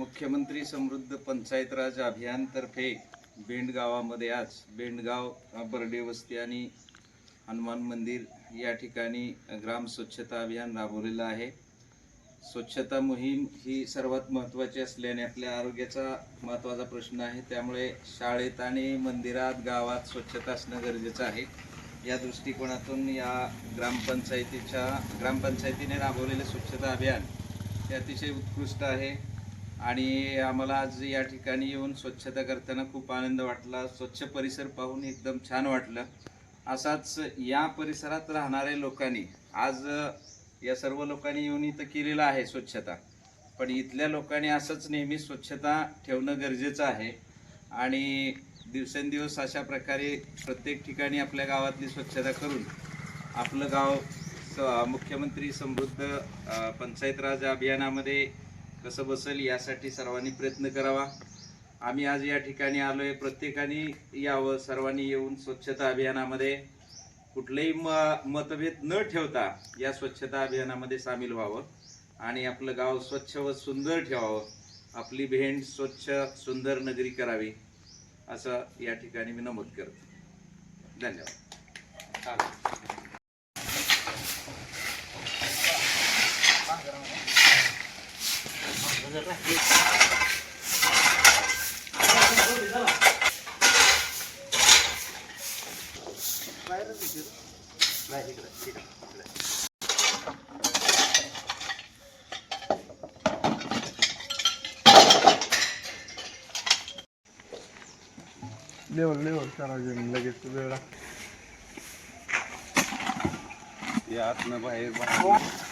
मुख्यमंत्री समृद्ध पंचायत राज अभियानतर्फे बेंडगावामध्ये आज बेंडगाव बर्डे वस्ती आणि हनुमान मंदिर या ठिकाणी ग्राम स्वच्छता अभियान राबवलेलं आहे. स्वच्छता मोहीम ही सर्वात महत्त्वाची असल्याने आपल्या आरोग्याचा महत्त्वाचा प्रश्न आहे. त्यामुळे शाळेत आणि मंदिरात गावात स्वच्छता असणं गरजेचं आहे. या दृष्टिकोनातून या ग्रामपंचायतीच्या ग्रामपंचायतीने राबवलेले स्वच्छता अभियान हे अतिशय उत्कृष्ट आहे. आणि आम्हाला आज या ठिकाणी येऊन स्वच्छता करताना खूप आनंद वाटला. स्वच्छ परिसर पाहून एकदम छान वाटलं. असाच या परिसरात राहणाऱ्या लोकांनी आज या सर्व लोकांनी येऊन इथं केलेलं आहे स्वच्छता. पण इथल्या लोकांनी असंच नेहमी स्वच्छता ठेवणं गरजेचं आहे. आणि दिवसेंदिवस अशा प्रकारे प्रत्येक ठिकाणी आपल्या गावातली स्वच्छता करून आपलं गाव स- मुख्यमंत्री समृद्ध पंचायत राज अभियानामध्ये कसं बसेल यासाठी सर्वांनी प्रयत्न करावा. आम्ही आज या ठिकाणी आलो आहे प्रत्येकाने यावं. सर्वांनी येऊन स्वच्छता अभियानामध्ये कुठलेही म मतभेद न ठेवता या स्वच्छता अभियानामध्ये सामील व्हावं आणि आपलं गाव स्वच्छ व सुंदर ठेवावं. आपली भेंड स्वच्छ सुंदर नगरी करावी असं या ठिकाणी मी नमूद करतो. धन्यवाद. लेवल लेवल करायचे लगेच वेळ या आतनं बाहेर बाहेर.